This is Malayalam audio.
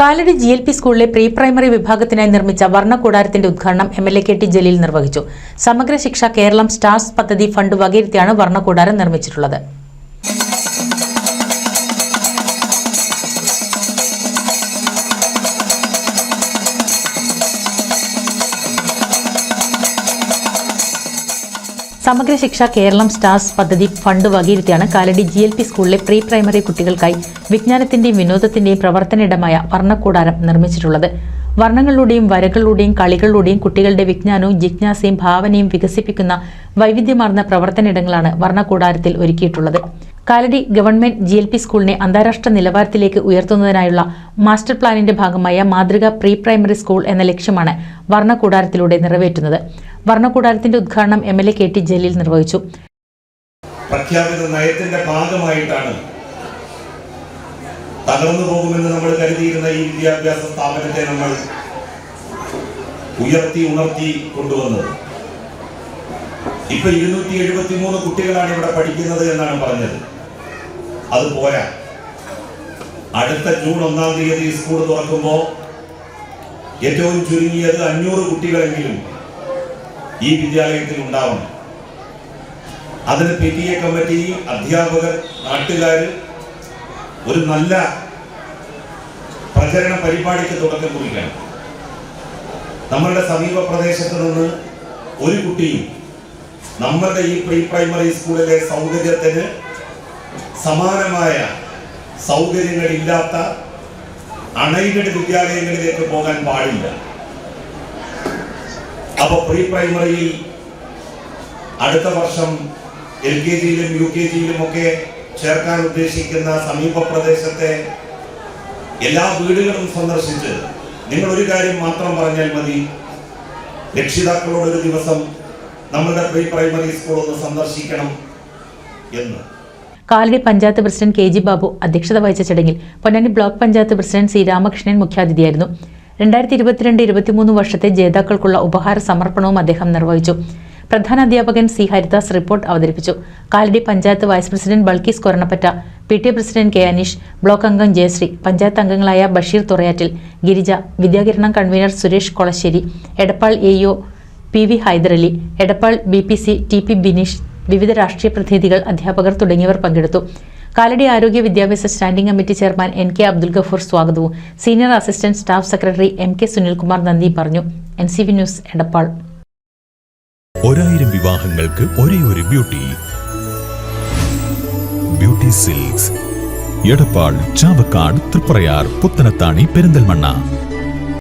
കാലടി ജി എൽ പി സ്കൂളിലെ പ്രീ പ്രൈമറി വിഭാഗത്തിനായി നിർമ്മിച്ച വർണകൂടാരത്തിന്റെ ഉദ്ഘാടനം M L A K T Jaleel നിർവഹിച്ചു. സമഗ്ര ശിക്ഷ കേരളം സ്റ്റാർസ് പദ്ധതി ഫണ്ട് വകയിരുത്തിയാണ് വർണകൂടാരം നിർമ്മിച്ചിട്ടുള്ളത്. സമഗ്ര ശിക്ഷ കേരളം സ്റ്റാർസ് പദ്ധതി ഫണ്ട് വകയിരുത്തിയാണ് കാലടി ജി എൽ പി സ്കൂളിലെ പ്രീ പ്രൈമറി കുട്ടികൾക്കായി വിജ്ഞാനത്തിന്റെയും വിനോദത്തിന്റെയും പ്രവർത്തനയിടമായ വർണക്കൂടാരം നിർമ്മിച്ചിട്ടുള്ളത്. വർണങ്ങളിലൂടെയും വരകളിലൂടെയും കളികളിലൂടെയും കുട്ടികളുടെ വിജ്ഞാനവും ജിജ്ഞാസയും ഭാവനയും വികസിപ്പിക്കുന്ന വൈവിധ്യമാർന്ന പ്രവർത്തനയിടങ്ങളാണ് വർണക്കൂടാരത്തിൽ ഒരുക്കിയിട്ടുള്ളത്. Kalady government G L P സ്കൂളിനെ അന്താരാഷ്ട്ര നിലവാരത്തിലേക്ക് ഉയർത്തുന്നതിനായുള്ള മാസ്റ്റർ പ്ലാനിന്റെ ഭാഗമായ മാതൃക പ്രീ പ്രൈമറി സ്കൂൾ എന്ന ലക്ഷ്യമാണ് വർണകൂടാരത്തിലൂടെ നിറവേറ്റുന്നത്. വർണകൂടാരത്തിന്റെ ഉദ്ഘാടനം M L A K T Jaleel നിർവഹിച്ചു. പ്രഖ്യാപിത നയത്തിന്റെ ഭാഗമായിട്ടാണ് തകർന്നു പോകുമെന്ന് നമ്മൾ കരുതിയിരുന്ന ഈ വിദ്യാഭ്യാസ സ്ഥാപനത്തെ നമ്മൾ ഉയർത്തി ഉണർത്തി കൊണ്ടുവന്നത്. ഇപ്പൊ ഇരുന്നൂറ്റി എഴുപത്തി മൂന്ന് കുട്ടികളാണ് ഇവിടെ പഠിക്കുന്നത് എന്നാണ് പറഞ്ഞത്. അത് പോരാ. അടുത്ത ജൂൺ ഒന്നാം തീയതി സ്കൂൾ തുറക്കുമ്പോൾ ഏറ്റവും ചുരുങ്ങിയത് അഞ്ഞൂറ് കുട്ടികളെങ്കിലും ഈ വിദ്യാലയത്തിൽ ഉണ്ടാവണം. അതിന് പി ടി എ കമ്മിറ്റി അധ്യാപകർ നാട്ടുകാർ ഒരു നല്ല പ്രചരണ പരിപാടിക്ക് തുടക്കം കുറിക്കണം. നമ്മളുടെ സമീപ പ്രദേശത്ത് നിന്ന് ഒരു കുട്ടിയും നമ്മളുടെ ഈ പ്രീ പ്രൈമറി സ്കൂളിലെ സൗകര്യത്തിന് സമാനമായ സൗകര്യങ്ങളില്ലാത്ത അണൈഡഡ് വിദ്യാലയങ്ങളിലേക്ക് പോകാൻ പാടില്ല. അപ്പൊ പ്രീ പ്രൈമറിയിൽ അടുത്ത വർഷം എൽ കെ ജിയിലും യു കെ ജിയിലും ഒക്കെ ചേർക്കാൻ ഉദ്ദേശിക്കുന്ന സമീപ പ്രദേശത്തെ എല്ലാ വീടുകളും സന്ദർശിച്ച് നിങ്ങൾ ഒരു കാര്യം മാത്രം പറഞ്ഞാൽ മതി. രക്ഷിതാക്കളോട് ഒരു ദിവസം നമ്മളുടെ പ്രീ പ്രൈമറി സ്കൂൾ ഒന്ന് സന്ദർശിക്കണം എന്ന്. Kalady panchayat president K G Babu അധ്യക്ഷത വഹിച്ച ചടങ്ങിൽ Ponnani block panchayat president C Ramakrishnan മുഖ്യാതിഥിയായിരുന്നു. രണ്ടായിരത്തി ഇരുപത്തിരണ്ട് ഇരുപത്തിമൂന്ന് വർഷത്തെ ജേതാക്കൾക്കുള്ള ഉപഹാര സമർപ്പണവും അദ്ദേഹം നിർവഹിച്ചു. പ്രധാന അധ്യാപകൻ സി ഹരിദാസ് റിപ്പോർട്ട് അവതരിപ്പിച്ചു. Kalady panchayat vice president Balkees Koranappatta P T president K Aneesh block അംഗം ജയശ്രീ പഞ്ചായത്ത് അംഗങ്ങളായ Basheer Thurayattil Girija Vidyakiranam convener Suresh Kolassery Edappal A O P V Haidarali Edappal B P C T P Bineesh വിവിധ രാഷ്ട്രീയ പ്രതിനിധികൾ അധ്യാപകർ തുടങ്ങിയവർ പങ്കെടുത്തു. കാലടി ആരോഗ്യ വിദ്യാഭ്യാസ standing committee chairman N K Abdul Gafoor സ്വാഗതവും. Senior assistant staff secretary M K Sunilkumar നന്ദി പറഞ്ഞു. N C V news Edappal. ഒരായിരം വിവാഹങ്ങൾക്ക് ഒരേ ഒരു beauty. Beauty silks. Edappal Chavakkad Triprayar Puthanathani Perinthalmanna.